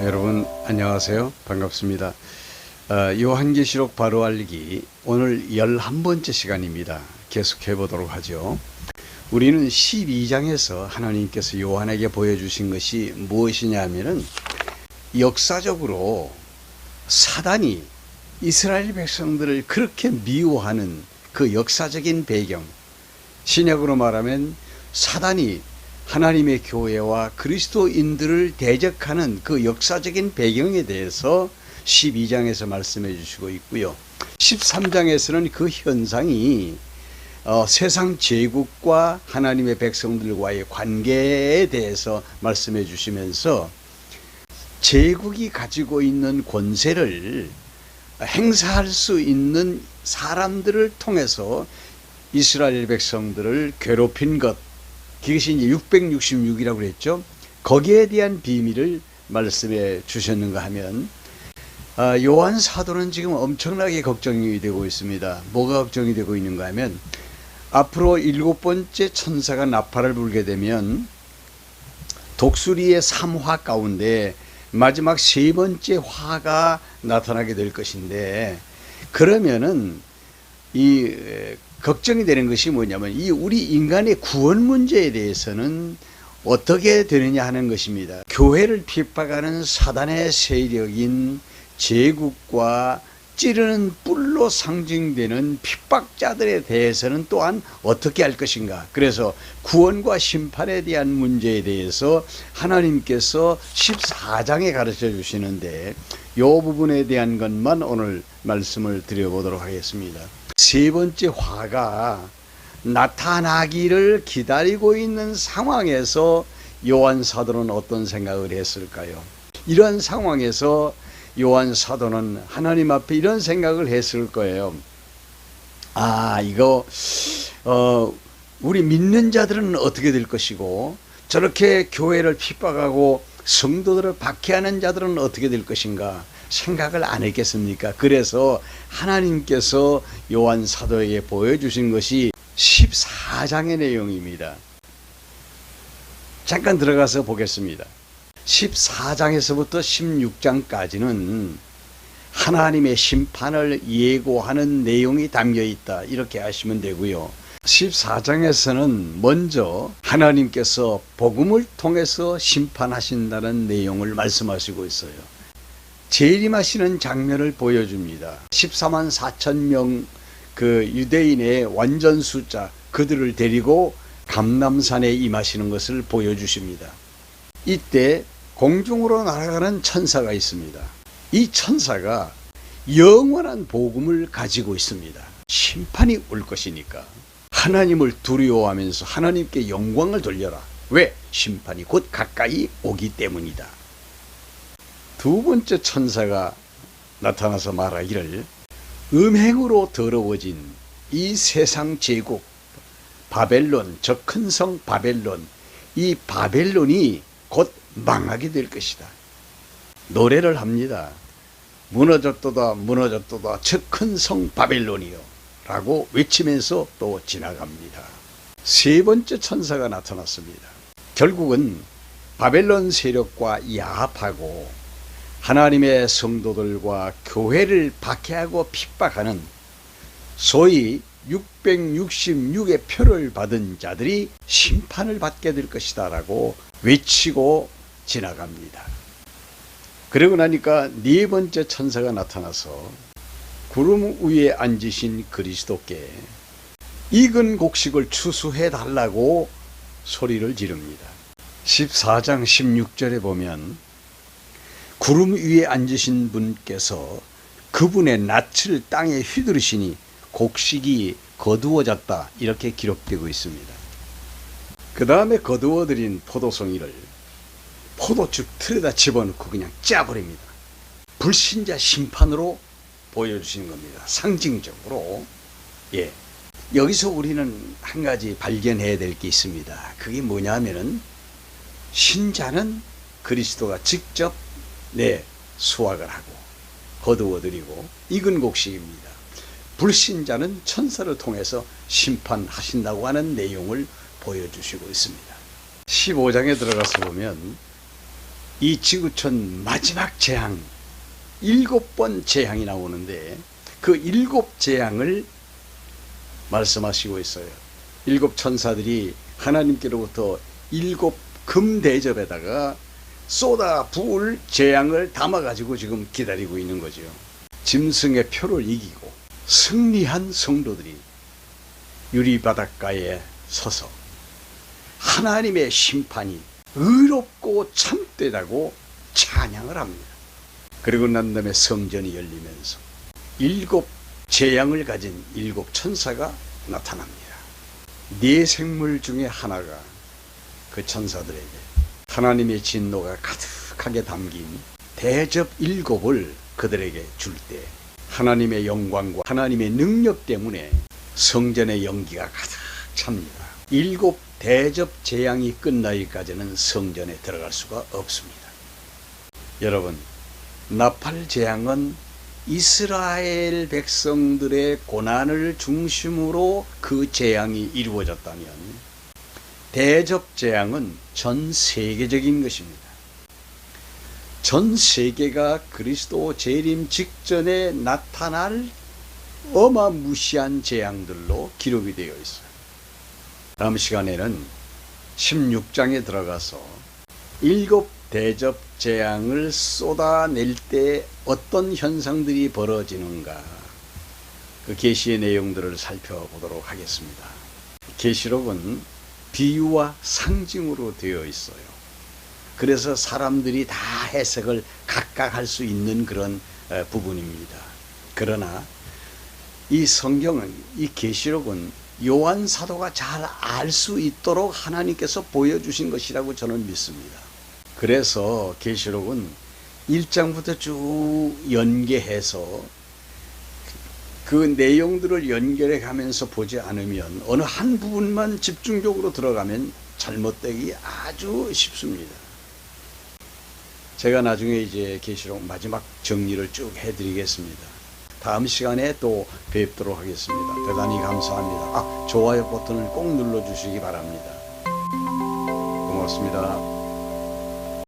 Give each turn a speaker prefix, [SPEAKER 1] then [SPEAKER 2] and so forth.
[SPEAKER 1] 여러분 안녕하세요. 반갑습니다. 어, 요한계시록 바로 알기 오늘 11번째 시간입니다. 계속해 보도록 하죠. 우리는 12장에서 하나님께서 요한에게 보여주신 것이 무엇이냐 하면은 역사적으로 사단이 이스라엘 백성들을 그렇게 미워하는 그 역사적인 배경 신약으로 말하면 사단이 하나님의 교회와 그리스도인들을 대적하는 그 역사적인 배경에 대해서 12장에서 말씀해 주시고 있고요. 13장에서는 그 현상이 어, 세상 제국과 하나님의 백성들과의 관계에 대해서 말씀해 주시면서 제국이 가지고 있는 권세를 행사할 수 있는 사람들을 통해서 이스라엘 백성들을 괴롭힌 것 그것이 이제 666이라고 그랬죠. 거기에 대한 비밀을 말씀해 주셨는가 하면 아, 요한 사도는 지금 엄청나게 걱정이 되고 있습니다. 뭐가 걱정이 되고 있는가 하면 앞으로 일곱 번째 천사가 나팔을 불게 되면 독수리의 삼화 가운데 마지막 세 번째 화가 나타나게 될 것인데 그러면은 이 에, 걱정이 되는 것이 뭐냐면 이 우리 인간의 구원 문제에 대해서는 어떻게 되느냐 하는 것입니다. 교회를 핍박하는 사단의 세력인 제국과 찌르는 뿔로 상징되는 핍박자들에 대해서는 또한 어떻게 할 것인가. 그래서 구원과 심판에 대한 문제에 대해서 하나님께서 14장에 가르쳐 주시는데 이 부분에 대한 것만 오늘 말씀을 드려보도록 하겠습니다. 세 번째 화가 나타나기를 기다리고 있는 상황에서 요한 사도는 어떤 생각을 했을까요? 이런 상황에서 요한 사도는 하나님 앞에 이런 생각을 했을 거예요. 아, 이거 어 우리 믿는 자들은 어떻게 될 것이고 저렇게 교회를 핍박하고 성도들을 박해하는 자들은 어떻게 될 것인가 생각을 안 했겠습니까? 그래서 하나님께서 요한 사도에게 보여주신 것이 14장의 내용입니다. 잠깐 들어가서 보겠습니다. 14장에서부터 16장까지는 하나님의 심판을 예고하는 내용이 담겨 있다. 이렇게 하시면 되고요. 14장에서는 먼저 하나님께서 복음을 통해서 심판하신다는 내용을 말씀하시고 있어요. 재림하시는 장면을 보여줍니다. 14만 4천 명 그 유대인의 완전 숫자 그들을 데리고 감남산에 임하시는 것을 보여주십니다. 이때 공중으로 날아가는 천사가 있습니다. 이 천사가 영원한 복음을 가지고 있습니다. 심판이 올 것이니까 하나님을 두려워하면서 하나님께 영광을 돌려라. 왜? 심판이 곧 가까이 오기 때문이다. 두 번째 천사가 나타나서 말하기를 음행으로 더러워진 이 세상 제국 바벨론 저 큰 성 바벨론 이 바벨론이 곧 망하게 될 것이다. 노래를 합니다. 무너졌도다 무너졌도다 저 큰 성 바벨론이요 라고 외치면서 또 지나갑니다. 세 번째 천사가 나타났습니다. 결국은 바벨론 세력과 야합하고 하나님의 성도들과 교회를 박해하고 핍박하는 소위 666의 표를 받은 자들이 심판을 받게 될 것이다 라고 외치고 지나갑니다. 그러고 나니까 네 번째 천사가 나타나서 구름 위에 앉으신 그리스도께 익은 곡식을 추수해 달라고 소리를 지릅니다. 14장 16절에 보면 구름 위에 앉으신 분께서 그분의 낯을 땅에 휘두르시니 곡식이 거두어졌다 이렇게 기록되고 있습니다. 그 다음에 거두어들인 포도송이를 포도죽 틀에다 집어넣고 그냥 짜버립니다. 불신자 심판으로 보여주시는 겁니다. 상징적으로. 예. 여기서 우리는 한 가지 발견해야 될 게 있습니다. 그게 뭐냐 하면은 신자는 그리스도가 직접 네, 수확을 하고 거두어들이고 익은 곡식입니다. 불신자는 천사를 통해서 심판하신다고 하는 내용을 보여주시고 있습니다. 15장에 들어가서 보면 이 지구촌 마지막 재앙 일곱 번 재앙이 나오는데 그 일곱 재앙을 말씀하시고 있어요. 일곱 천사들이 하나님께로부터 일곱 금 대접에다가 쏟아 부을 재앙을 담아 가지고 지금 기다리고 있는 거죠. 짐승의 표를 이기고 승리한 성도들이 유리 바닷가에 서서 하나님의 심판이 의롭고 참되다고 찬양을 합니다. 그리고 난 다음에 성전이 열리면서 일곱 재앙을 가진 일곱 천사가 나타납니다. 네 생물 중에 하나가 그 천사들에게 하나님의 진노가 가득하게 담긴 대접 일곱을 그들에게 줄 때 하나님의 영광과 하나님의 능력 때문에 성전의 연기가 가득 찹니다. 일곱 대접 재앙이 끝나기까지는 성전에 들어갈 수가 없습니다. 여러분, 나팔 재앙은 이스라엘 백성들의 고난을 중심으로 그 재앙이 이루어졌다면 대접 재앙은 전 세계적인 것입니다. 전 세계가 그리스도 재림 직전에 나타날 어마무시한 재앙들로 기록이 되어 있어요. 다음 시간에는 16장에 들어가서 일곱 대접 재앙을 쏟아낼 때 어떤 현상들이 벌어지는가 그 계시의 내용들을 살펴보도록 하겠습니다. 계시록은 비유와 상징으로 되어 있어요. 그래서 사람들이 다 해석을 각각 할 수 있는 그런 어, 부분입니다. 그러나 이 성경은 이 계시록은 요한 사도가 잘 알 수 있도록 하나님께서 보여주신 것이라고 저는 믿습니다. 그래서 계시록은 1장부터 쭉 연계해서 그 내용들을 연결해 가면서 보지 않으면 어느 한 부분만 집중적으로 들어가면 잘못되기 아주 쉽습니다. 제가 나중에 이제 계시록 마지막 정리를 쭉 해드리겠습니다. 다음 시간에 또 뵙도록 하겠습니다. 대단히 감사합니다. 아, 좋아요 버튼을 꼭 눌러주시기 바랍니다. 고맙습니다.